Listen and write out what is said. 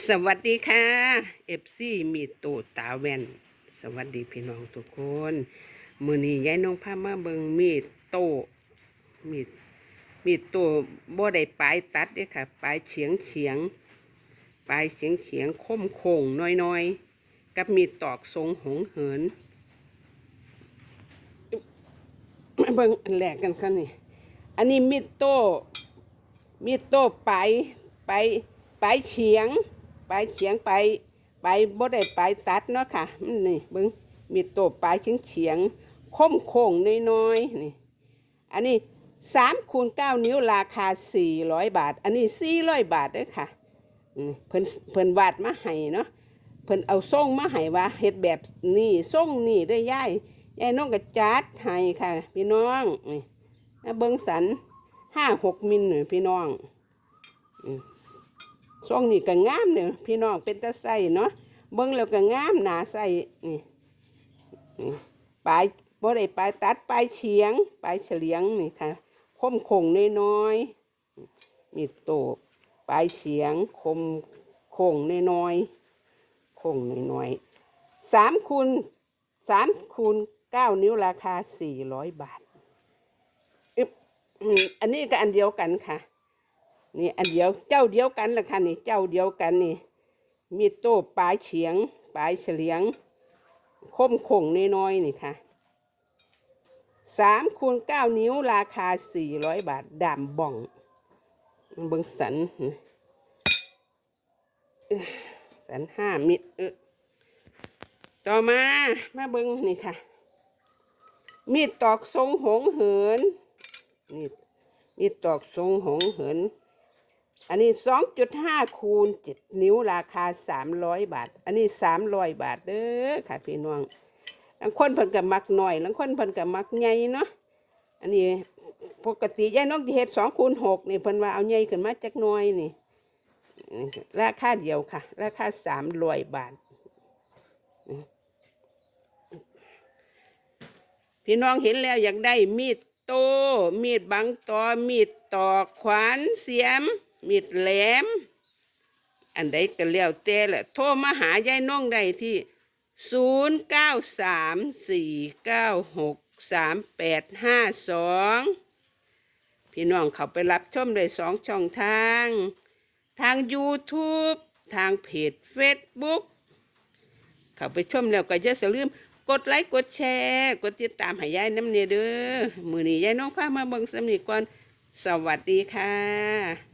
สวัสดีค่ะเอฟซีมีโตตาแวนสวัสดีพี่น้องทุกคนมือนี้ยายน้องพามาเบิงมีดโตมีดมีดโตบ่ได้ปลายตัดเด้ค่ะปลายเฉียงเฉียงปลายเฉียงเฉียงคมโค้งน้อยๆ กับมีดตอกทรงหงเหินเบิงอันแรกกันค่ะนี่อันนี้มีดโตมีดโต้ไปไปไปเฉียง ไปเฉียงไปไปบ่ได้ไปตัดเนาะค่ะนี่เบิ่งมีดโต้ปลายเฉียงเฉียงคมโค้งน้อยๆนี่อันนี้สามคูณเก้านิ้วราคาสี่ร้อยบาท อันนี้สี่ร้อยบาทเด้อค่ะเพิ่นเพิ่นวาดมาให้เนาะเพิ่นเอาส่งมาให้ว่าเฮ็ดแบบนี้ส่งนี่ได้อยายยายน้องก็จัดให้ค่ะ พี่น้องนี่เบิ่งสันห้าหกมิลเนี่ยพี่น้องอื ช่วงนี้ก็งามเนี่ยพี่น้องเป็นตาใส่เนาะเบิ้งแล้วก็งามหนาใส่นี่ปลายบ่ได้ปลายตัดปลายเฉียงปลายเฉลียงนี่ค่ะคมคงน้อยๆมีโตปลายเฉียงคมโคงน้อยๆโคงน้อยๆสามคูณสามคูณเก้านิ้วราคาสี่ร้อยบาทอึบอันนี้ก็อันเดียวกันค่ะ นี่อันเดียวเจ้าเดียวกันละค่ะนี่เจ้าเดียวกันนี่ มีโต้ปลายเฉียง ปลายเฉลียง คมคงน้อยๆนี่ค่ะสามคูณเก้านิ้วราคาสี่ร้อยบาทดามบ่องเบิงสันสันห้ามิตรต่อมามาเบิงนี่ค่ะ มีดตอกทรงหงเหินนี่มีดตอกทรงหงเหิน อันนี้สองจุดห้าคูณเจ็ดนิ้วราคาสามร้อยบาท อันนี้สามร้อยบาทเด้อค่ะพี่น้องบางคนเพิ่นกับมักหน่อยบางคนเพิ่นกับมักใหญ่เนาะอันนี้ปกติยายน้องที่เฮ็ดสองคูณหกนี่เพิ่นว่าเอาใหญ่ขึ้นมาจักหน่อยนี่ราคาเดียวค่ะ ราคาสามร้อยบาทพี่น้องเห็นแล้วอยากได้มีดโตมีดบังตอมีดตอกขวานเสียม มีดแหลม อันใดก็แล้วแต่แหละโทรมาหายายน้องได้ที่ 0 9 3 4 9 6 3 8 5 2 พี่น้องเขาไปรับชมได้สองช่องทาง ทาง YouTube ทางเพจ Facebook เขาไปชมแล้วก็อย่าลืมกดไลค์กดแชร์ กดติดตามให้ยายน้ำเนยเด้อมือนี้ยายน้องพามาเบิ่งสำนีก่อน สวัสดีค่ะ